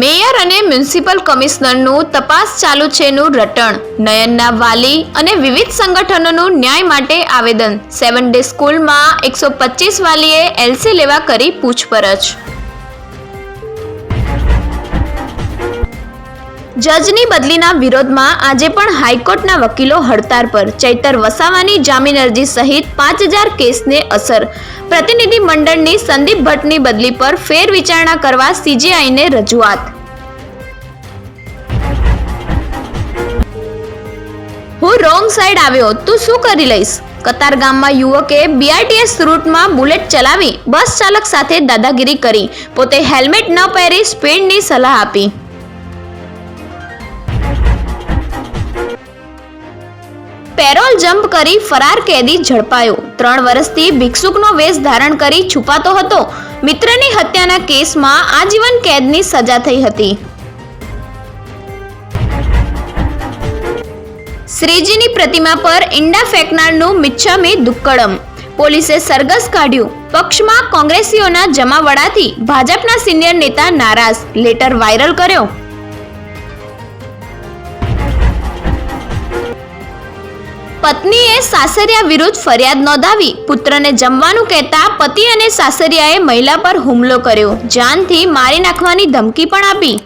Mayor અને municipal કમિશનરનું તપાસ ચાલુ છેનું રટણ. નયનના વાલી અને વિવિધ સંગઠનોનું ન્યાય માટે આવેદન. સેવન ડે સ્કૂલમાં એકસો પચીસ વાલીએ એલસી લેવા કરી પૂછપરછ. જજની બદલીના વિરોધમાં આજે પણ હાઈકોર્ટના વકીલો હડતાળ પર. ચૈતર વસાવાની જામીન અરજી સહિત પાંચ હજાર કેસને અસર. પ્રતિનિધિ મંડળની સંદીપ ભટ્ટની બદલી પર ફેર વિચારણા કરવા સીજીઆઈને રજૂઆત. હું રોંગ સાઈડ આવ્યો, તું શું કરી લઈશ? કતારગામમાં યુવકે બીઆરટીએસ રૂટમાં બુલેટ ચલાવી, બસ ચાલક સાથે દાદાગીરી કરી. પોતે હેલ્મેટ ન પહેરી સ્પીડની સલાહ આપી. પેરોલ જમ્પ કરી ફરાર કેદી ઝડપાયો. ત્રણ વર્ષથી ભિક્ષુકનો વેશ ધારણ કરી છુપાતો હતો. મિત્રની હત્યાના કેસમાં આજીવન કેદની સજા થઈ હતી. શ્રીજીની પ્રતિમા પર ઈંડા ફેંકનારનું મિચ્છામી દુક્કડમ. પોલીસે સરઘસ કાઢ્યું. પક્ષમાં કોંગ્રેસીઓના જમાવડાથી ભાજપના સિનિયર નેતા નારાજ. લેટર વાયરલ કર્યો. પત્નીએ સાસરિયા વિરુદ્ધ ફરિયાદ નોંધાવી પુત્રને જમવાનું કહેતા પતિ અને સાસરિયાએ મહિલા પર હુમલો કર્યો. જાનથી મારી નાખવાની ધમકી પણ આપી.